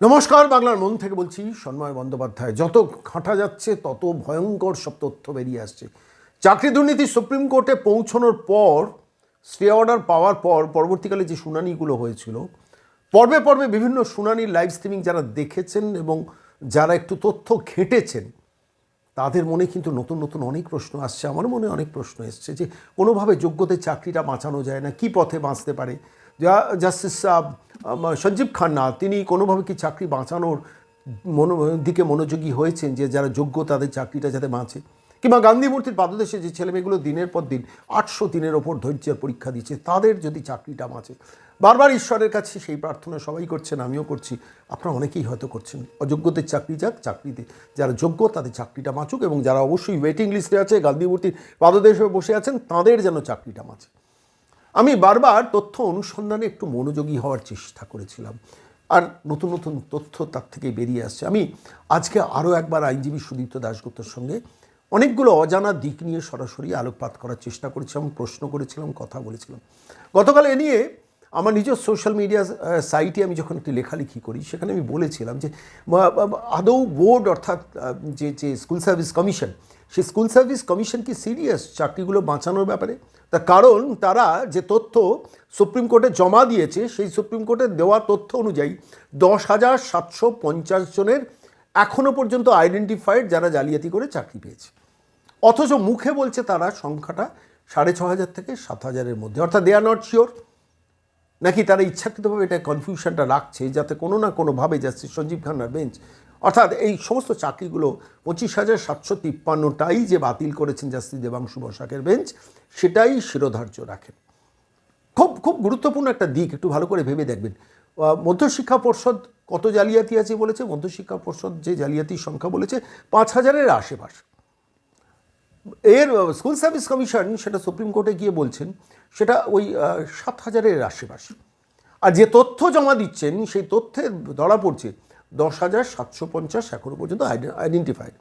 নমস্কার, বাংলার মন থেকে বলছি, সন্ময় বন্দ্যোপাধ্যায়। যত ঘাঁটা যাচ্ছে, তত ভয়ঙ্কর সব তথ্য বেরিয়ে আসছে। চাকরি দুর্নীতি সুপ্রিম কোর্টে পৌঁছানোর পর স্টে অর্ডার পাওয়ার পর, পরবর্তীকালে যে শুনানিগুলো হয়েছিল, পর্বে পর্বে বিভিন্ন শুনানির লাইভ স্ট্রিমিং যারা দেখেছেন এবং যারা একটু তথ্য ঘেঁটেছেন, তাদের মনে কিন্তু নতুন নতুন অনেক প্রশ্ন আসছে। আমার মনে অনেক প্রশ্ন এসছে যে, কোনোভাবে যোগ্যদের চাকরিটা বাঁচানো যায় না, কি পথে বাঁচতে পারে? জাস্টিস সঞ্জীব খান্না, তিনি কোনোভাবে কি চাকরি বাঁচানোর মনো, দিকে মনোযোগী হয়েছেন যে যারা যোগ্য তাদের চাকরিটা যাতে বাঁচে? কিংবা গান্ধী মূর্তির পাদদেশে যে ছেলেমেয়েগুলো দিনের পর দিন আটশো দিনের ওপর ধৈর্যের পরীক্ষা দিচ্ছে, তাদের যদি চাকরিটা বাঁচে। বারবার ঈশ্বরের কাছে সেই প্রার্থনা সবাই করছেন, আমিও করছি। আপনারা অনেকেই হয়তো করছেন। অযোগ্যদের চাকরি যাক, চাকরিতে। যারা যোগ্য তাদের চাকরিটা বাঁচুক এবং যারা অবশ্যই ওয়েটিং লিস্টে আছে, গান্ধী মূর্তির পাদদেশে বসে আছেন, তাদের যেন চাকরিটা বাঁচে। আমি বারবার তথ্য অনুসন্ধানে একটু মনোযোগী হওয়ার চেষ্টা করেছিলাম। আর নতুন নতুন তথ্য তার থেকে বেরিয়ে আসছে। আমি আজকে আরও একবার আইনজীবী সুদীপ্ত দাশগুপ্তর সঙ্গে অনেকগুলো অজানা দিক নিয়ে সরাসরি আলোকপাত করার চেষ্টা করেছিলাম প্রশ্ন করেছিলাম, কথা বলেছিলাম। গতকাল এ নিয়ে আমার নিজের সোশ্যাল মিডিয়া সাইটে আমি যখন একটি লেখালেখি করি, সেখানে আমি বলেছিলাম যে আদৌ বোর্ড অর্থাৎ যে যে স্কুল সার্ভিস কমিশন সেই স্কুল সার্ভিস কমিশন কি সিরিয়াস চাকরিগুলো বাঁচানোর ব্যাপারে? তার কারণ তারা যে তথ্য সুপ্রিম কোর্টে জমা দিয়েছে, সেই সুপ্রিম কোর্টের দেওয়া তথ্য অনুযায়ী দশ হাজার সাতশো পঞ্চাশ জনের এখনও পর্যন্ত আইডেন্টিফাইড যারা জালিয়াতি করে চাকরি পেয়েছে। অথচ মুখে বলছে তারা সংখ্যাটা সাড়ে ছ হাজার থেকে সাত হাজারের মধ্যে। অর্থাৎ দে আর নট শিওর নাকি তারা ইচ্ছাকৃতভাবে এটা কনফিউশনটা রাখছে, যাতে কোনো না কোনোভাবে জাস্টিস সঞ্জীব খান্নার বেঞ্চ অর্থাৎ এই সমস্ত চাকরিগুলো পঁচিশ হাজার সাতশো তিপ্পান্নটাই যে বাতিল করেছেন জাস্টিস দেবাংশু বসাকের বেঞ্চ, সেটাই শিরোধার্য রাখেন। খুব খুব গুরুত্বপূর্ণ একটা দিক, একটু ভালো করে ভেবে দেখবেন। মধ্যশিক্ষা পর্ষদ কত জালিয়াতি আছে বলেছে? মধ্যশিক্ষা পর্ষদ যে জালিয়াতির সংখ্যা বলেছে, পাঁচ হাজারের আশেপাশে। এর স্কুল সার্ভিস কমিশন সেটা সুপ্রিম কোর্টে গিয়ে বলছেন, সেটা ওই সাত হাজারের আশেপাশে। আর যে তথ্য জমা দিচ্ছেন, সেই তথ্যে ধরা পড়ছে দশ হাজার সাতশো পঞ্চাশ এখনও পর্যন্ত আইডেন্টিফাইড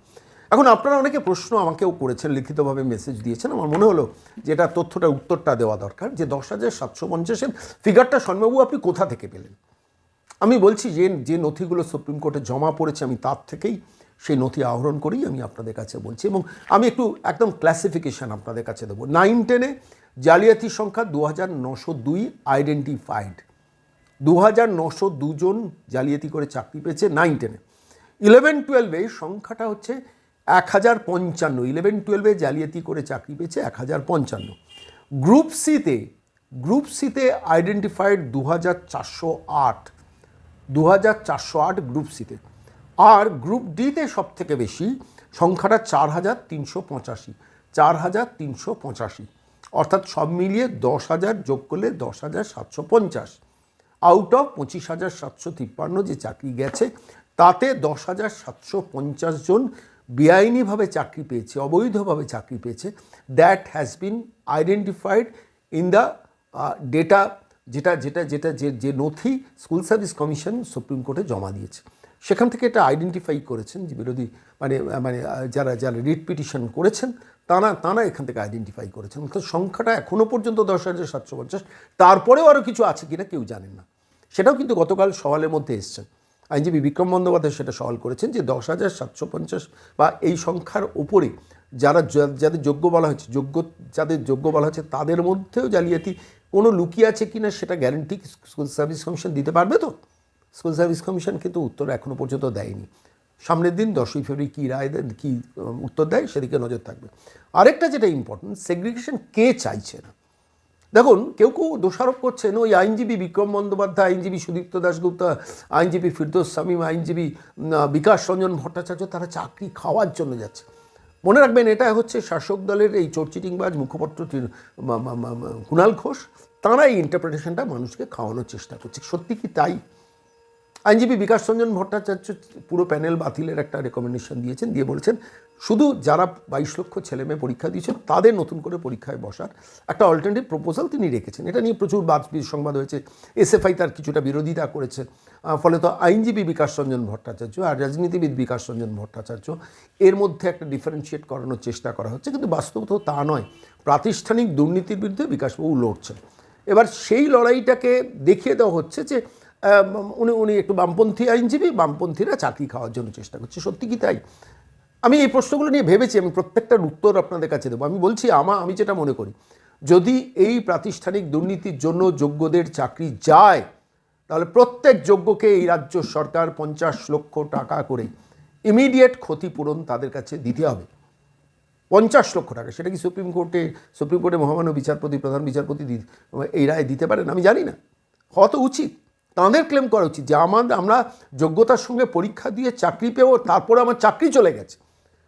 এখন আপনারা অনেকে প্রশ্ন আমাকেও করেছেন, লিখিতভাবে মেসেজ দিয়েছেন। আমার মনে হলো যে এটা তথ্যটা, উত্তরটা দেওয়া দরকার যে দশ হাজার সাতশো পঞ্চাশের ফিগারটা সন্মবাবু আপনি কোথা থেকে পেলেন? আমি বলছি যে যে নথিগুলো সুপ্রিম কোর্টে জমা পড়েছে, আমি তার থেকেই সেই নথি আহরণ করেই আমি আপনাদের কাছে বলছি এবং আমি একটু একদম ক্লাসিফিকেশান আপনাদের কাছে দেবো। নাইন টেনে জালিয়াতির সংখ্যা দু হাজার নশো দুই আইডেন্টিফাইড দু হাজার নশো দুজন জালিয়াতি করে চাকরি পেয়েছে নাইন টেনে ইলেভেন টুয়েলভে সংখ্যাটা হচ্ছে এক হাজার পঞ্চান্ন ইলেভেন টুয়েলভে জালিয়াতি করে চাকরি পেয়েছে এক হাজার পঞ্চান্ন গ্রুপ সিতে গ্রুপ সিতে আইডেন্টিফাইড দু হাজার চারশো আট। দু হাজার চারশো আট গ্রুপ সিতে আর গ্রুপ ডিতে সব থেকে বেশি সংখ্যাটা চার হাজার তিনশো পঁচাশি। চার হাজার তিনশো পঁচাশি। অর্থাৎ সব মিলিয়ে দশ হাজার যোগ করলে দশ হাজার সাতশো পঞ্চাশ। আউট অফ পঁচিশ হাজার সাতশো তিপ্পান্ন যে চাকরি গেছে, তাতে দশ হাজার সাতশো পঞ্চাশ জন বেআইনিভাবে চাকরি পেয়েছে, অবৈধভাবে চাকরি পেয়েছে। That has been identified in the data যেটা যেটা যেটা, যে যে নথি স্কুল সার্ভিস কমিশন সুপ্রিম কোর্টে জমা দিয়েছে। সেখান থেকে এটা আইডেন্টিফাই করেছেন যে বিরোধী মানে মানে যারা যারা রিট পিটিশন করেছেন, তারা তারা এখান থেকে আইডেন্টিফাই করেছেন। তো সংখ্যাটা এখনও পর্যন্ত দশ হাজার সাতশো পঞ্চাশ। তারপরেও আরও কিছু আছে কিনা কেউ জানেন না। সেটাও কিন্তু গতকাল সওয়ালের মধ্যে এসছেন আইনজীবী বিক্রম বন্দ্যোপাধ্যায় সেটা সওয়াল করেছেন যে দশ হাজার সাতশো পঞ্চাশ বা এই সংখ্যার ওপরে যারা যাদের যোগ্য বলা হচ্ছে যোগ্য যাদের যোগ্য বলা হচ্ছে তাদের মধ্যেও জালিয়াতি কোনো লুকিয়ে আছে কি না সেটা গ্যারেন্টি স্কুল সার্ভিস কমিশন দিতে পারবে তো? স্কুল সার্ভিস কমিশন কিন্তু উত্তর এখনও পর্যন্ত দেয়নি। সামনের দিন দশই ফেব্রুয়ারি কী রায় দেন, কী উত্তর দেয় সেদিকে নজর থাকবে। আরেকটা যেটা ইম্পর্টেন্ট সেগ্রিগেশন কে চাইছে না? দেখুন, কেউ কেউ দোষারোপ করছেন, ওই আইনজীবী বিক্রম বন্দ্যোপাধ্যায়, আইনজীবী সুদীপ্ত দাশগুপ্ত, আইনজীবী ফিরদোস শামীম আইনজীবী বিকাশ রঞ্জন ভট্টাচার্য, তারা চাকরি খাওয়ার জন্য যাচ্ছে। মনে রাখবেন, এটা হচ্ছে শাসক দলের এই চোরচিটিংবাজ মুখপত্র কুণাল ঘোষ তাঁরা এই ইন্টারপ্রিটেশনটা মানুষকে খাওয়ানোর চেষ্টা করছে। সত্যি কি তাই? আইনজীবী বিকাশ রঞ্জন ভট্টাচার্য পুরো প্যানেল বাতিলের একটা রেকমেন্ডেশন দিয়েছেন, দিয়ে বলেছেন, শুধু যারা বাইশ লক্ষ ছেলে মেয়ে পরীক্ষা দিয়েছেন, তাদের নতুন করে পরীক্ষায় বসার একটা অল্টারনেটিভ প্রপোজাল তিনি রেখেছেন। এটা নিয়ে প্রচুর বাদ সংবাদ হয়েছে। এসএফআই তার কিছুটা বিরোধিতা করেছে। ফলে তো আইনজীবী বিকাশ রঞ্জন ভট্টাচার্য আর রাজনীতিবিদ বিকাশ রঞ্জন ভট্টাচার্য এর মধ্যে একটা ডিফারেন্সিয়েট করানোর চেষ্টা করা হচ্ছে। কিন্তু বাস্তবত তা নয়। প্রাতিষ্ঠানিক দুর্নীতির বিরুদ্ধে বিকাশবাবু লড়ছেন। এবার সেই লড়াইটাকে দেখিয়ে দেওয়া হচ্ছে যে উনি উনি একটু বামপন্থী আইনজীবী, বামপন্থীরা চাকরি খাওয়ার জন্য চেষ্টা করছে। সত্যি কি তাই? আমি এই প্রশ্নগুলো নিয়ে ভেবেছি, আমি প্রত্যেকটার উত্তর আপনাদের কাছে দেবো। আমি বলছি, আমা, আমি যেটা মনে করি, যদি এই প্রাতিষ্ঠানিক দুর্নীতির জন্য যোগ্যদের চাকরি যায়, তাহলে প্রত্যেক যোগ্যকে এই রাজ্য সরকার পঞ্চাশ লক্ষ টাকা করে ইমিডিয়েট ক্ষতিপূরণ তাদের কাছে দিতে হবে। পঞ্চাশ লক্ষ টাকা, সেটা কি সুপ্রিম কোর্টে সুপ্রিম কোর্টে মহামান্য বিচারপতি, প্রধান বিচারপতি এই রায় দিতে পারেন? আমি জানি না। হওয়া তো উচিত। তাঁদের ক্লেম করা উচিত যে আমাদের আমরা যোগ্যতার সঙ্গে পরীক্ষা দিয়ে চাকরি পেয়েও তারপরে আমার চাকরি চলে গেছে।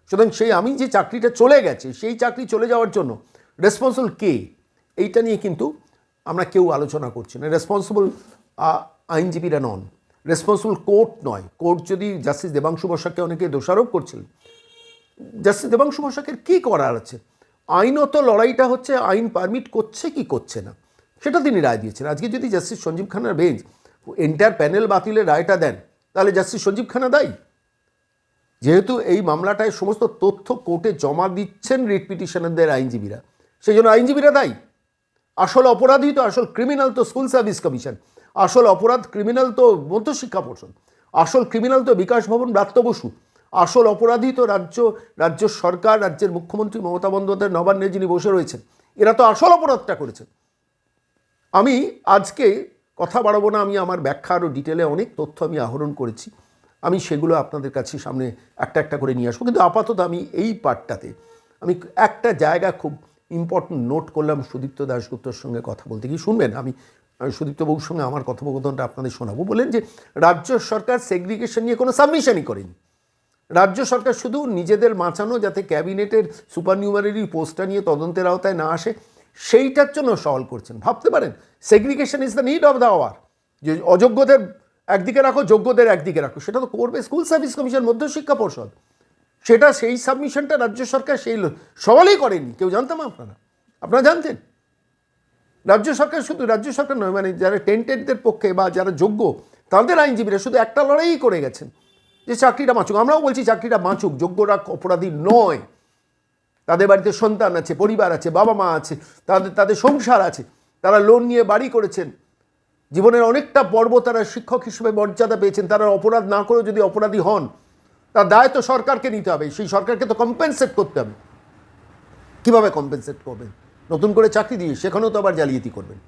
সুতরাং সেই আমি যে চাকরিটা চলে গেছে, সেই চাকরি চলে যাওয়ার জন্য রেসপন্সিবল কে? এইটা নিয়ে কিন্তু আমরা কেউ আলোচনা করছি না। রেসপন্সিবল আইনজীবীরা নন। রেসপন্সিবল কোর্ট নয়। কোর্ট যদি জাস্টিস দেবাংশু বসাককে অনেকে দোষারোপ করছিলেন জাস্টিস দেবাংশু বসাকের কী করার আছে? আইনত লড়াইটা হচ্ছে, আইন পারমিট করছে কি করছে না? সেটা তিনি রায় দিয়েছেন। আজকে যদি জাস্টিস সঞ্জীব খান্নার বেঞ্চ এন্টায়ার প্যানেল বাতিলের রায়টা দেন, তাহলে জাস্টিস সঞ্জীব খানা দায়ী। যেহেতু এই মামলাটায় সমস্ত তথ্য কোর্টে জমা দিচ্ছেন রিট পিটিশনারদের আইনজীবীরা সেই জন্য আইনজীবীরা দায়ী। আসল অপরাধী তো আসল ক্রিমিনাল তো স্কুল সার্ভিস কমিশন আসল অপরাধ ক্রিমিনাল তো মধ্যশিক্ষা পর্ষদ, আসল ক্রিমিনাল তো বিকাশ ভবন ব্রাত্য বসু, আসল অপরাধী তো রাজ্য রাজ্য সরকার, রাজ্যের মুখ্যমন্ত্রী মমতা বন্দ্যোপাধ্যায়, নবান্নে যিনি বসে রয়েছেন, এরা তো আসল অপরাধটা করেছেন। আমি আজকে কথা বাড়াবো না, আমি আমার ব্যাখ্যা আরও ডিটেলে অনেক তথ্য আমি আহরণ করেছি। আমি সেগুলো আপনাদের কাছে সামনে একটা একটা করে নিয়ে আসব। কিন্তু আপাতত আমি এই পার্টটাতে আমি একটা জায়গা খুব ইম্পর্টেন্ট নোট করলাম সুদীপ্ত দাশগুপ্তর সঙ্গে কথা বলতে। কি শুনবেন? আমি আমি সুদীপ্ত বাবুর সঙ্গে আমার কথোপকথনটা আপনাদের শোনাবো। বলেন যে, রাজ্য সরকার সেগ্রিগেশন নিয়ে কোনো সাবমিশনই করেনি। রাজ্য সরকার শুধু নিজেদের বাঁচানো যাতে ক্যাবিনেটের সুপার নিউমারি পোস্টটা নিয়ে তদন্তের আওতায় না আসে সেইটার জন্য সওয়াল করছেন। ভাবতে পারেন segregation is the need of the hour যে অযোগ্যদের একদিকে রাখো, যোগ্যদের একদিকে রাখো, সেটা তো করবে স্কুল সার্ভিস কমিশন মধ্যশিক্ষা পর্ষদ। সেটা সেই সাবমিশনটা রাজ্য সরকার সেই সওয়ালই করেনি। কেউ জানতাম আপনারা? আপনারা জানতেন? রাজ্য সরকার শুধু, রাজ্য সরকার নয় মানে যারা টেন্টেডদের পক্ষে বা যারা যোগ্য, তাদের আইনজীবীরা শুধু একটা লড়াই করে গেছেন। যে চাকরিটা বাঁচুক, আমরাও বলছি চাকরিটা বাঁচুক, যোগ্যরা অপরাধী নয়। তাদের বাড়িতে সন্তান আছে, পরিবার আছে, বাবা মা আছে, তাদের তাদের সংসার আছে, তারা লোন নিয়ে বাড়ি করেছেন। জীবনের অনেকটা পর্ব তারা শিক্ষক হিসেবে মর্যাদা পেয়েছেন, তারা অপরাধ না করেও যদি অপরাধী হন, তার দায় তো সরকারকে নিতে হবে, সেই সরকারকে তো কম্পেনসেট করতে হবে। কীভাবে কম্পেনসেট করবেন? নতুন করে চাকরি দিয়ে, সেখানেও তো আবার জালিয়াতি করবেন।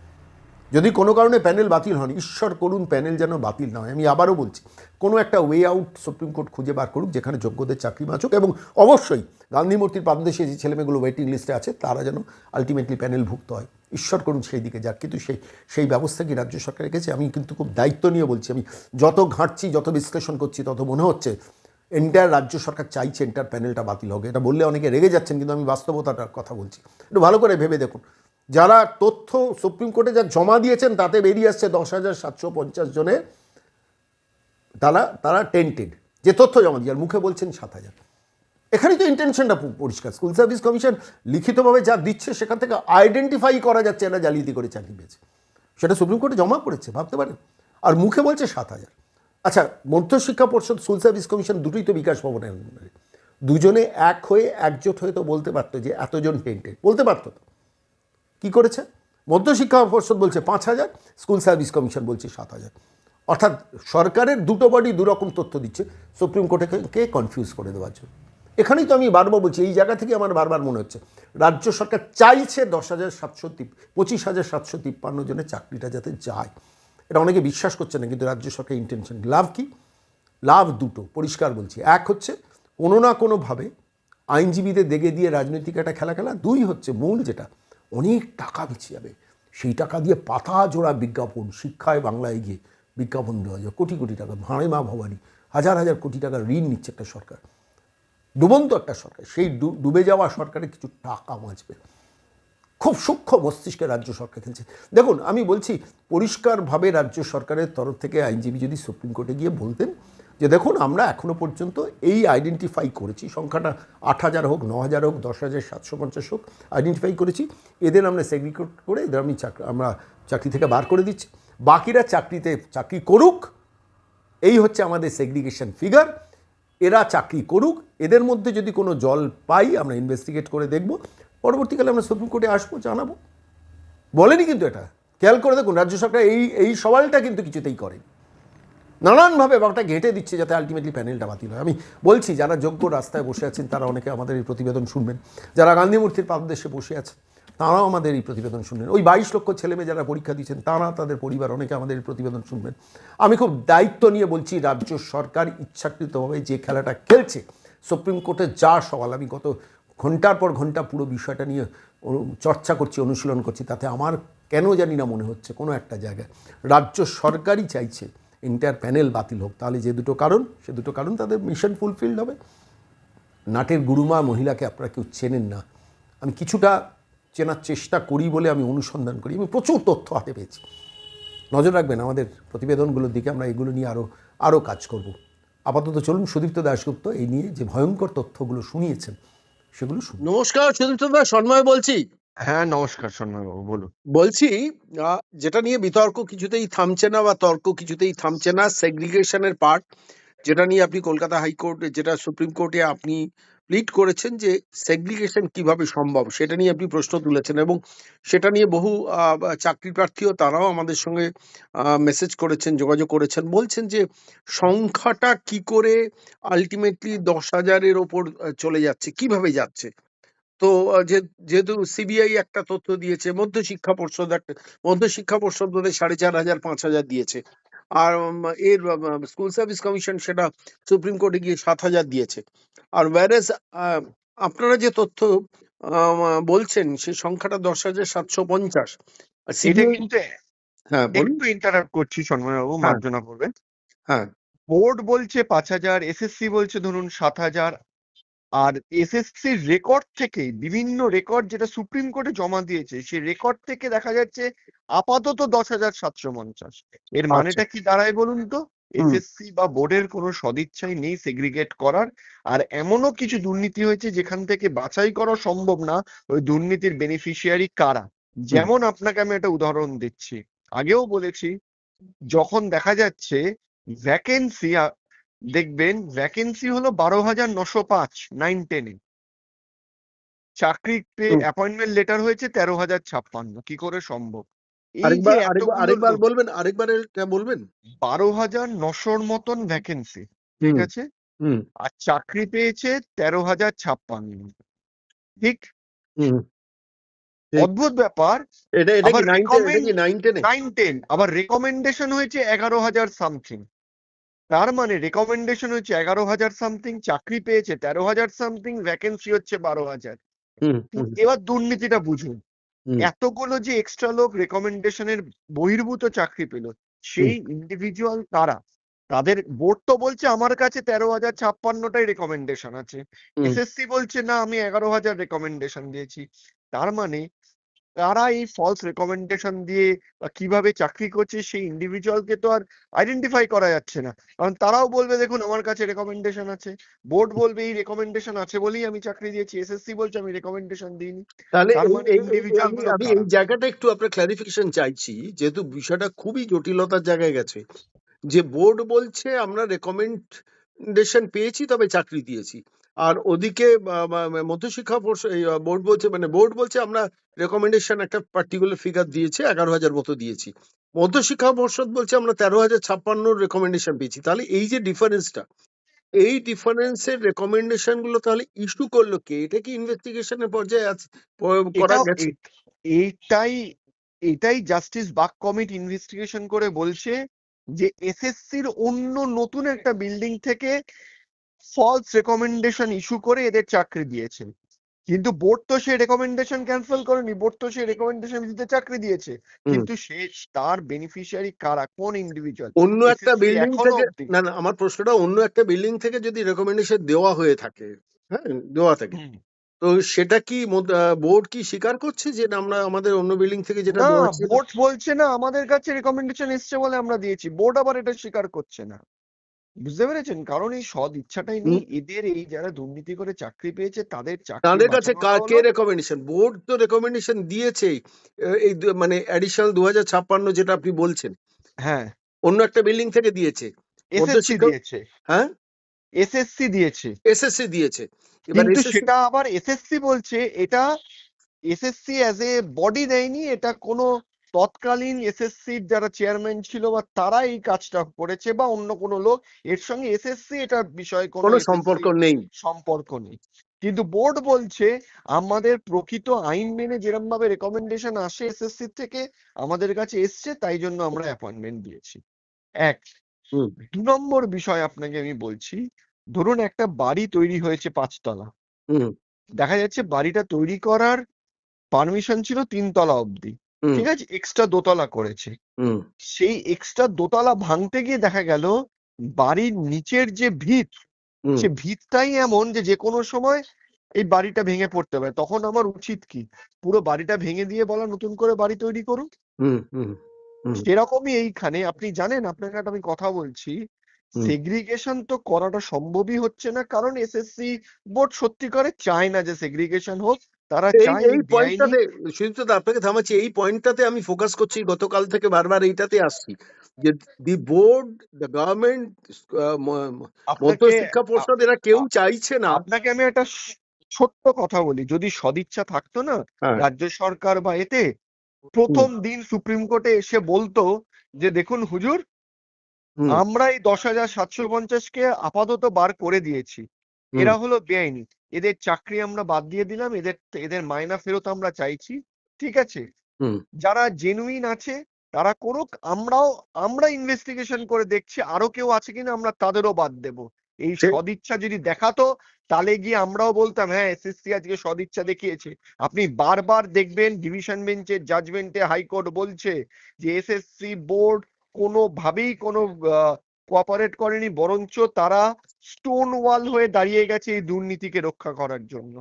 যদি কোনো কারণে প্যানেল বাতিল হন, ঈশ্বর করুন প্যানেল যেন বাতিল না হয়। আমি আবারও বলছি, কোনো একটা ওয়ে আউট সুপ্রিম কোর্ট খুঁজে বার করুক, যেখানে যোগ্যদের চাকরি বাঁচুক এবং অবশ্যই গান্ধী মূর্তির যে ছেলেমেয়েগুলো ওয়েটিং লিস্টে আছে, তারা যেন আলটিমেটলি প্যানেলভুক্ত হয়। ঈশ্বর করুন সেই দিকে যাক। কিন্তু সেই সেই ব্যবস্থা কি রাজ্য সরকার রেখেছে? আমি কিন্তু খুব দায়িত্ব নিয়ে বলছি, আমি যত ঘাঁটছি, যত বিশ্লেষণ করছি, তত মনে হচ্ছে এন্টায়ার রাজ্য সরকার চাইছে এন্টার প্যানেলটা বাতিল হোক। এটা বললে অনেকে রেগে যাচ্ছেন, কিন্তু আমি বাস্তবতাটার কথা বলছি। একটু ভালো করে ভেবে দেখুন। যারা তথ্য সুপ্রিম কোর্টে যা জমা দিয়েছেন, তাতে বেরিয়ে আসছে দশ হাজার সাতশো পঞ্চাশ জনে। তারা তারা টেন্টেড যে তথ্য জমা দিয়ে, আর মুখে বলছেন সাত হাজার। এখানেই তো ইন্টেনশনটা পরিষ্কার। স্কুল সার্ভিস কমিশন লিখিতভাবে যা দিচ্ছে, সেখান থেকে আইডেন্টিফাই করা যাচ্ছে, এরা জালিয়াতি করে চাকরি পেয়েছে। সেটা সুপ্রিম কোর্টে জমা পড়েছে ভাবতে পারেন। আর মুখে বলছে সাত হাজার। আচ্ছা মধ্যশিক্ষা পর্ষদ স্কুল সার্ভিস কমিশন দুটোই তো বিকাশ ভবনের। দুজনে এক হয়ে একজোট হয়ে তো বলতে পারতো যে এতজন টেন্টেড বলতে পারতো তো। কি করেছে? মধ্যশিক্ষা পর্ষদ বলছে পাঁচ হাজার, স্কুল সার্ভিস কমিশন বলছে সাত হাজার। অর্থাৎ সরকারের দুটো বডি দুরকম তথ্য দিচ্ছে, সুপ্রিম কোর্টকে কনফিউজ করে দেওয়ার জন্য। এখানেই তো আমি বারবার বলছি, এই জায়গা থেকে আমার বারবার মনে হচ্ছে, রাজ্য সরকার চাইছে দশ হাজার সাতশো পঁচিশ হাজার সাতশো তিপ্পান্ন জনের চাকরিটা যাতে যায়। এটা অনেকে বিশ্বাস করছে না, কিন্তু রাজ্য সরকার ইন্টেনশন লাভ কি? লাভ দুটো, পরিষ্কার বলছি। এক হচ্ছে, কোনো না কোনোভাবে আইনজীবীদের দেগে দিয়ে রাজনৈতিক একটা খেলা খেলা দুই হচ্ছে মূল যেটা অনেক টাকা বেঁচে যাবে। সেই টাকা দিয়ে পাতা জোড়া বিজ্ঞাপন, শিক্ষায় বাংলায় গিয়ে বিজ্ঞাপন দেওয়া যায়। কোটি কোটি টাকা, ভাঁড়ে মা ভবানী, হাজার হাজার কোটি টাকার ঋণ নিচ্ছে একটা সরকার। ডুবন্ত একটা সরকার, সেই ডুবে যাওয়া সরকারের কিছু টাকা বাঁচবে। খুব সূক্ষ্ম মস্তিষ্কে রাজ্য সরকার খেলছে। দেখুন, আমি বলছি, পরিষ্কারভাবে রাজ্য সরকারের তরফ থেকে আইনজীবী যদি সুপ্রিম কোর্টে গিয়ে বলতেন যে দেখুন, আমরা এখনও পর্যন্ত এই আইডেন্টিফাই করেছি। সংখ্যাটা আট হাজার হোক, ন হাজার হোক, দশ হাজার, সাতশো পঞ্চাশ হোক আইডেন্টিফাই করেছি। এদের আমরা সেগ্রিগেট করে এদের আমি চাকরি আমরা চাকরি থেকে বার করে দিচ্ছি। বাকিরা চাকরিতে চাকরি করুক, এই হচ্ছে আমাদের সেগ্রিগেশন ফিগার এরা চাকরি করুক, এদের মধ্যে যদি কোনো জল পাই, আমরা ইনভেস্টিগেট করে দেখব। পরবর্তীকালে আমরা সুপ্রিম কোর্টে আসব, জানাব। বলেনি কিন্তু এটা। খেয়াল করে দেখুন, রাজ্য সরকার এই এই সওয়ালটা কিন্তু কিছুতেই করেনি। নানানভাবে ব্যাপারটা ঘেঁটে দিচ্ছে যাতে আলটিমেটলি প্যানেলটা বাতিল হয়। আমি বলছি, যারা যোগ্য রাস্তায় বসে আছেন, তারা অনেকে আমাদের এই প্রতিবেদন শুনবেন। যারা গান্ধী মূর্তির পাদদেশে বসে আছেন তারাও আমাদের এই প্রতিবেদন শুনবেন। ওই বাইশ লক্ষ ছেলেমেয়ে যারা পরীক্ষা দিচ্ছেন, তারা তাদের পরিবার, অনেকে আমাদের এই প্রতিবেদন শুনবেন। আমি খুব দায়িত্ব নিয়ে বলছি, রাজ্য সরকার ইচ্ছাকৃতভাবে যে খেলাটা খেলছে, সুপ্রিম কোর্টে যা সওয়াল, আমি গত ঘণ্টার পর ঘণ্টা পুরো বিষয়টা নিয়ে চর্চা করছি, অনুশীলন করছি, তাতে আমার কেন জানি না মনে হচ্ছে কোনো একটা জায়গায়। রাজ্য সরকারই চাইছে ইন্টার প্যানেল বাতিল হোক, তাহলে যে দুটো কারণ, সে দুটো কারণ তাদের মিশন ফুলফিলড হবে। নাটের গুরুমা মহিলাকে আপনারা কেউ চেনেন না। আমি কিছুটা চেনার চেষ্টা করি বলে আমি অনুসন্ধান করি। আমি প্রচুর তথ্য হাতে পেয়েছি। নজর রাখবেন, আমাদের প্রতিবেদনগুলোর দিকে আমরা এগুলো নিয়ে আরও আরও কাজ করব। আপাতত চলুন সুদীপ্ত দাশগুপ্ত এই নিয়ে যে ভয়ঙ্কর তথ্যগুলো শুনিয়েছেন, সেগুলো নমস্কার সুদীপ্ত দা, সন্ময় বলছি। হ্যাঁ নমস্কার সন্ময়বাবু বলুন। বলছি যেটা নিয়ে বিতর্ক কিছুতেই থামছে না বা তর্ক কিছুতেই থামছে না সেগ্রিগেশনের পার্ট যেটা নিয়ে আপনি কলকাতা হাইকোর্ট, যেটা সুপ্রিম কোর্টে আপনি প্লিট করেছেন যে সেগ্রিগেশন কীভাবে সম্ভব, সেটা নিয়ে আপনি প্রশ্ন তুলেছেন এবং সেটা নিয়ে বহু চাকরি প্রার্থীও তারাও আমাদের সঙ্গে মেসেজ করেছেন, যোগাযোগ করেছেন, বলছেন যে সংখ্যাটা কি করে আলটিমেটলি দশ হাজারের ওপর চলে যাচ্ছে, কীভাবে যাচ্ছে? তো যে- যেহেতু সিবিআই একটা তথ্য দিয়েছে মধ্য শিক্ষা পর্ষদ একটা মধ্য শিক্ষা পর্ষদ বোধহয় সাড়ে চার হাজার পাঁচ হাজার দিয়েছে। আর এর স্কুল সার্ভিস কমিশন সেটা সুপ্রিম কোর্টে গিয়ে সাত হাজার দিয়েছে। আর ওয়ারেস আপনারা যে তথ্য বলছেন সেই সংখ্যাটা দশ হাজার সাতশো পঞ্চাশ। হ্যাঁ বলুন। একটু ইন্টারাপ্ট করছি সন্ময়বাবু হ্যাঁ। মার্জনা করবেন। হ্যাঁ। বোর্ড বলছে পাঁচ হাজার এসএসসি বলছে ধরুন সাত হাজার আর এসএসসি রেকর্ড থেকে বিভিন্ন রেকর্ড যেটা সুপ্রিম কোর্টে জমা দিয়েছে সেই রেকর্ড থেকে দেখা যাচ্ছে আপাতত দশ হাজার সাতশো পঞ্চাশ। এর আচ্ছা। মানেটা কি দাঁড়ায় বলুন তো? এসএসসি বা বোর্ডের কোনো সদিচ্ছাই নেই সেগ্রিগেট করার আর এমনও কিছু দুর্নীতি হয়েছে যেখান থেকে বাছাই করা সম্ভব না ওই দুর্নীতির বেনিফিশিয়ারি কারা? যেমন আপনাকে আমি একটা উদাহরণ দিচ্ছি। আগেও বলেছি যখন দেখা যাচ্ছে ভ্যাকেন্সি দেখবেন ভ্যাকেন্সি হলো বারো হাজার নশো পাঁচ নাইন টেনে চাকরিতে অ্যাপয়েন্টমেন্ট লেটার হয়েছে তেরো হাজার ছাপ্পান্ন কি করে সম্ভব? আরেকবার বলবেন আরেকবার বলবেন? বারো হাজার নশোর মতন ভ্যাকেন্সি ঠিক আছে? হুম। আর চাকরি পেয়েছে তেরো হাজার ছাপ্পান্ন। ঠিক? অদ্ভুত ব্যাপার। এটা নাইন টেন আবার রেকমেন্ডেশন হয়েছে এগারো হাজার সামথিং তার মানে রেকমেন্ডেশন হচ্ছে এগারো হাজার সামথিং চাকরি পেয়েছে তেরো হাজার সামথিং ভ্যাকেন্সি হচ্ছে বারো হাজার। এবার দুর্নীতিটা বুঝুন। এতগুলো যে এক্সট্রা লোক রেকমেন্ডেশনের বহির্ভূত চাকরি পেল সেই ইন্ডিভিজুয়াল তারা তাদের বোর্ড তো বলছে আমার কাছে তেরো হাজার ছাপ্পান্নটাই রেকমেন্ডেশন আছে। এসএসসি বলছে না আমি এগারো হাজার রেকমেন্ডেশন দিয়েছি। তার মানে তারা এই ফলস রেকমেন্ডেশন দিয়ে বা কীভাবে চাকরি করছে সেই ইন্ডিভিজুয়ালকে তো আর আইডেন্টিফাই করা যাচ্ছে না। কারণ তারাও বলবে দেখুন আমার কাছে রেকমেন্ডেশন আছে। বোর্ড বলবে এই রেকমেন্ডেশন আছে বলেই আমি চাকরি দিয়েছি। এসএসসি বলছে আমি রেকমেন্ডেশন দিইনি। তাহলে এই- মানে আমি এই জায়গাটা একটু আপনার ক্লারিফিকেশন চাইছি যেহেতু বিষয়টা খুবই জটিলতার জায়গায় গেছে। যে বোর্ড বলছে আমরা রেকমেন্ডেশন পেয়েছি তবে চাকরি দিয়েছি। আর ওদিকে মধ্যশিক্ষা বোর্ড বলছে মানে বোর্ড বলছে আমরা রেকমেন্ডেশন একটা পার্টিকুলার ফিগার দিয়েছে এগারো হাজার মতো দিয়েছি। মধ্যশিক্ষা পর্ষদ বলছে আমরা তেরো হাজার ছাপ্পান্ন রেকমেন্ডেশন পেয়েছি। তাহলে এই যে ডিফারেন্সটা এই ডিফারেন্সের রেকমেন্ডেশনগুলো তাহলে ইস্যু করল কে? এটা কি ইনভেস্টিগেশনের পর্যায়ে আছে করা গেছে? এইটাই এটাই জাস্টিস বাক কমিটি ইনভেস্টিগেশন করে বলছে যে এসএসসির অন্য নতুন একটা বিল্ডিং থেকে ফলস রেকমেন্ডেশন ইস্যু করে এদের চাকরি দিয়েছে। কিন্তু বোর্ড তো সেই রেকমেন্ডেশন ক্যান্সেল করেনি বোর্ড তো সেই রেকমেন্ডেশন দিতে চাকরি দিয়েছে। কিন্তু সে তার বেনিফিশিয়ারি কারা? কোন ইন্ডিভিজুয়াল অন্য একটা বিল্ডিং থেকে না না আমার প্রশ্নটা অন্য একটা বিল্ডিং থেকে যদি রেকমেন্ডেশন দেওয়া হয়ে থাকে হ্যাঁ দেওয়া থাকে তো সেটা কি বোর্ড কি স্বীকার করছে যে আমরা আমাদের অন্য বিল্ডিং থেকে যেটা বোর্ড বলছে? না আমাদের কাছে রেকমেন্ডেশন এসছে বলে আমরা দিয়েছি। বোর্ড আবার এটা স্বীকার করছে না। বুঝতে পেরেছেন? কারণ এই সদ ইচ্ছাটাই নেই। এদের এই যারা দুর্নীতি করে চাকরি পেয়েছে তাদের চাকরি তাদের কাছে কে রেকমেন্ডেশন বোর্ড তো রেকমেন্ডেশন দিয়েছেই। এই মানে অ্যাডিশনাল দু হাজার ছাপ্পান্ন যেটা আপনি বলছেন। হ্যাঁ। অন্য একটা বিল্ডিং থেকে দিয়েছে। এসএসসি দিয়েছে। হ্যাঁ? এসএসসি দিয়েছে। এসএসসি দিয়েছে। এবার কিন্তু সেটা আবার এসএসসি বলছে এটা এসএসসি অ্যাজ এ বডি দেয়নি এটা কোনো তৎকালীন এসএসসির যারা চেয়ারম্যান ছিল বা তারা এই কাজটা করেছে বা অন্য কোনো লোক এর সঙ্গে এসএসসি এটার বিষয়ে কোনো সম্পর্ক নেই। সম্পর্ক নেই। কিন্তু বোর্ড বলছে আমাদের প্রকৃত আইন মেনে যেরকম ভাবে রেকমেন্ডেশন আসে এসএসসি থেকে আমাদের কাছে এসছে তাই জন্য আমরা অ্যাপয়েন্টমেন্ট দিয়েছি। এক। দু নম্বর বিষয় আপনাকে আমি বলছি ধরুন একটা বাড়ি তৈরি হয়েছে পাঁচতলা। দেখা যাচ্ছে বাড়িটা তৈরি করার পারমিশন ছিল তিনতলা অবধি। ঠিক আছে এক্সট্রা দোতলা করেছে। হুম। সেই এক্সট্রা দোতলা ভাঙতে গিয়ে দেখা গেল বাড়ির নিচের যে ভিত সে ভিতটাই এমন যে যে কোনো সময় এই বাড়িটা ভেঙে পড়তে পারে। তখন আমার উচিত কি? পুরো বাড়িটা ভেঙে দিয়ে বলা নতুন করে বাড়ি তৈরি করুন? হুম হুম হুম। সেরকমই এইখানে। আপনি জানেন আপনাকে একটা আমি কথা বলছি সেগ্রিগেশন তো করাটা সম্ভবই হচ্ছে না। কারণ এসএসসি বোর্ড সত্যি করে চায় না যে সেগ্রিগেশন হোক। তারা চায় এই পয়েন্টটাতে আপনাকে থামাচ্ছি এই পয়েন্টটাতে আমি ফোকাস করছি গতকাল থেকে বারবার এইটাতে আসছি যে দি বোর্ড দ্য গভর্নমেন্ট মধ্যশিক্ষা পর্ষদ এরা কেউ চাইছে না। আপনাকে আমি একটা ছোট্ট কথা বলি যদি সদিচ্ছা থাকতো না হ্যাঁ। রাজ্য সরকার বা এতে প্রথম দিন সুপ্রিম কোর্টে এসে বলতো যে দেখুন হুজুর আমরা এই দশ হাজার সাতশো পঞ্চাশকে আপাতত বার করে দিয়েছি। এরা হলো বেআইনি। এদের চাকরি আমরা বাদ দিয়ে দিলাম এদের এদের মাইনা ফেরত আমরা চাইছি ঠিক আছে? যারা জেনুইন আছে তারা করুক আমরাও আমরা ইনভেস্টিগেশন করে দেখছি আরও কেউ আছে কিনা আমরা তাদেরও বাদ দেব। এই সদিচ্ছা যদি দেখাতো তাহলে গিয়ে আমরাও বলতাম হ্যাঁ এসএসসি আজকে সদিচ্ছা দেখিয়েছে। আপনি বারবার দেখবেন ডিভিশন বেঞ্চের জাজমেন্টে হাইকোর্ট বলছে যে এসএসসি বোর্ড কোনোভাবেই কোনো কোঅপারেট করেনি বরঞ্চ তারা স্টোন ওয়াল হয়ে দাঁড়িয়ে গেছে এই দুর্নীতিকে রক্ষা করার জন্য।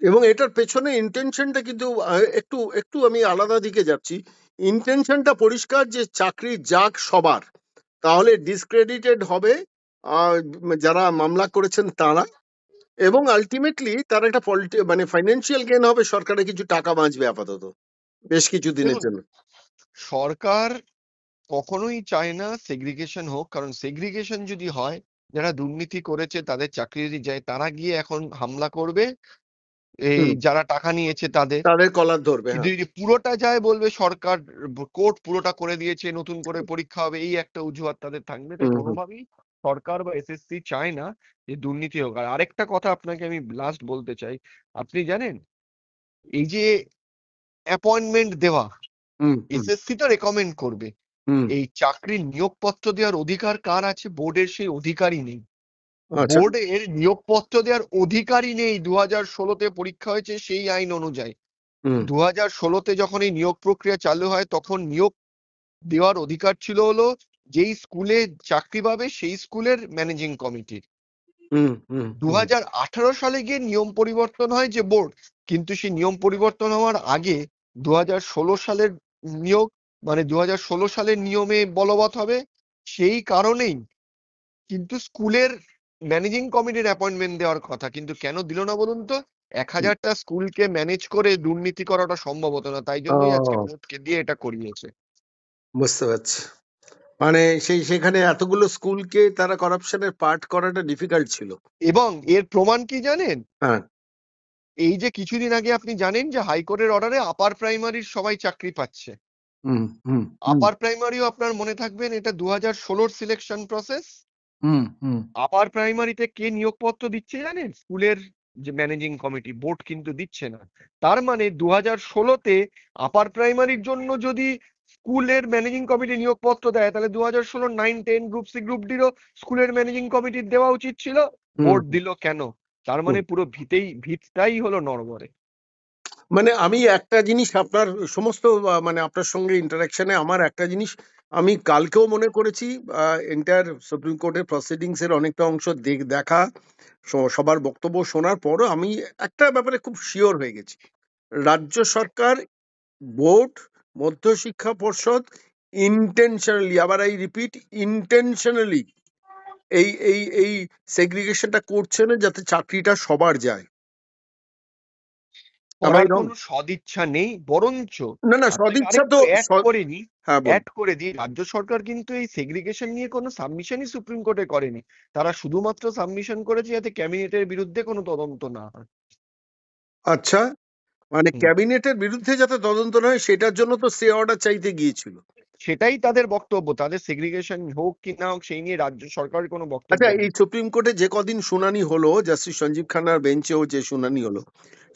এবং এটার পেছনে ইন্টেনশনটা কিন্তু একটু একটু আমি আলাদা দিকে যাচ্ছি। ইন্টেনশনটা পরিষ্কার যে চাকরি যাক সবার তাহলে ডিসক্রেডিটেড হবে যারা মামলা করেছেন তারা। এবং আলটিমেটলি তার একটা পলিটি মানে ফাইন্যান্সিয়াল গেন হবে সরকারের কিছু টাকা বাঁচবে আপাতত বেশ কিছু দিনের জন্য। সরকার কখনোই চায় না সেগ্রিগেশন হোক। কারণ সেগ্রিগেশন যদি হয় যারা দুর্নীতি করেছে তাদের চাকরি যদি যায় তারা গিয়ে এখন হামলা করবে। এই যারা টাকা নিয়েছে তাদের তাদের কলার ধরবে হ্যাঁ। যদি পুরোটা যায় বলবে সরকার কোর্ট পুরোটা করে দিয়েছে নতুন করে পরীক্ষা হবে এই একটা অজুহাত তাদের থাকবে। তাই। কোনোভাবেই সরকার বা এসএসসি চায় না যে দুর্নীতি হোক। আর আরেকটা কথা আপনাকে আমি লাস্ট বলতে চাই। আপনি জানেন এই যে অ্যাপয়েন্টমেন্ট দেওয়া এসএসসি তো রেকমেন্ড করবে। এই চাকরির নিয়োগপত্র দেওয়ার অধিকার কার আছে? বোর্ডের সেই অধিকারই নেই। আচ্ছা। বোর্ডের নিয়োগপত্র দেওয়ার অধিকারই নেই দু হাজার ষোলোতে পরীক্ষা হয়েছে সেই আইন অনুযায়ী। দু হাজার ষোলোতে যখন এই নিয়োগ প্রক্রিয়া চালু হয় তখন নিয়োগ দেওয়ার অধিকার ছিল হলো যেই স্কুলে চাকরি পাবে সেই স্কুলের ম্যানেজিং কমিটির দু হাজার আঠারো সালে গিয়ে নিয়ম পরিবর্তন হয় যে বোর্ড। কিন্তু সেই নিয়ম পরিবর্তন হওয়ার আগে দু হাজার ষোলো সালের নিয়োগ মানে দু হাজার ষোলো সালের নিয়মে বলবৎ হবে সেই কারণেই কিন্তু স্কুলের ম্যানেজিং কমিটির অ্যাপয়েন্টমেন্ট দেওয়ার কথা। কিন্তু কেন দিল না বলুন তো? এক হাজারটা স্কুলকে ম্যানেজ করে দুর্নীতি করাটা সম্ভব হতো না তাই জন্যই আজকে। দিয়ে এটা করিয়েছে। বুঝতে পারছি। মানে সেই সেখানে এতগুলো স্কুলকে তারা করাপশনের পার্ট করাটা ডিফিকাল্ট ছিল। এবং এর প্রমাণ কি জানেন? হ্যাঁ। এই যে কিছুদিন আগে আপনি জানেন যে হাইকোর্টের অর্ডারে আপার প্রাইমারির সবাই চাকরি পাচ্ছে। আপার প্রাইমারিও আপনার মনে থাকবেন এটা দু হাজার ষোলোর সিলেকশন প্রসেস হুম হুম। আপার প্রাইমারিতে কে নিয়োগপত্র দিচ্ছে জানেন? স্কুলের যে ম্যানেজিং কমিটি বোর্ড কিন্তু দিচ্ছে না। তার মানে দু হাজার ষোলোতে আপার প্রাইমারির জন্য যদি স্কুলের ম্যানেজিং কমিটি নিয়োগপত্র দেয় তাহলে দু হাজার ষোলো nine ten group C group ডিরও স্কুলের ম্যানেজিং কমিটির দেওয়া উচিত ছিল। বোর্ড দিল কেন? তার মানে পুরো ভিতেই ভিতটাই হলো নড়বড়ে। মানে আমি একটা জিনিস আপনার সমস্ত মানে আপনার সঙ্গে ইন্টারাকশনে আমার একটা জিনিস আমি কালকেও মনে করেছি এন্টায়ার সুপ্রিম কোর্টের প্রসিডিংস এর অনেকটা অংশ দেখ- দেখা সবার বক্তব্য শোনার পরও আমি একটা ব্যাপারে খুব শিওর হয়ে গেছি। রাজ্য সরকার বোর্ড মধ্যশিক্ষা পর্ষদ ইন্টেনশনালি আবার আই রিপিট ইন্টেনশনালি এই এই এই সেগ্রিগেশনটা করছে না যাতে চাকরিটা সবার যায়। করার wrong? কোনো সদিচ্ছা নেই বরঞ্চ না না সদিচ্ছা তো অ্যাড স- করে নি হ্যাঁ বলুন। অ্যাড করে দিই রাজ্য সরকার কিন্তু এই সেগ্রিগেশন নিয়ে কোনো সাবমিশনই সুপ্রিম কোর্টে করেনি তারা শুধুমাত্র সাবমিশন করেছে যাতে ক্যাবিনেটের বিরুদ্ধে কোনো তদন্ত না হয় আচ্ছা মানে ক্যাবিনেটের বিরুদ্ধে যাতে তদন্ত না হয় সেটার জন্য তো স্টে অর্ডার চাইতে গিয়েছিল সেটাই তাদের বক্তব্য তাদের সেগ্রিগেশন হোক কি না হোক সেই নিয়ে রাজ্য সরকারের কোনো বক্তব্য আচ্ছা এই সুপ্রিম কোর্টে যে কদিন শুনানি হলো জাস্টিস সঞ্জীব খান্নার বেঞ্চেও যে শুনানি হলো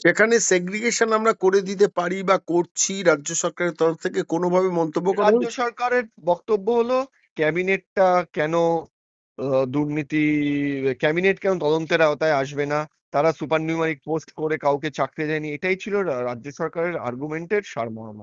সেখানে সেগ্রিগেশন আমরা করে দিতে পারি বা করছি রাজ্য সরকারের তরফ থেকে কোনোভাবে মন্তব্য করা রাজ্য সরকারের বক্তব্য হলো ক্যাবিনেটটা কেন দুর্নীতি ক্যাবিনেট কেন তদন্তের আওতায় আসবে না? তারা সুপার নিউমারিক পোস্ট করে কাউকে চাকরি দেয়নি। এটাই ছিল রাজ্য সরকারের আর্গুমেন্টের সারমর্ম।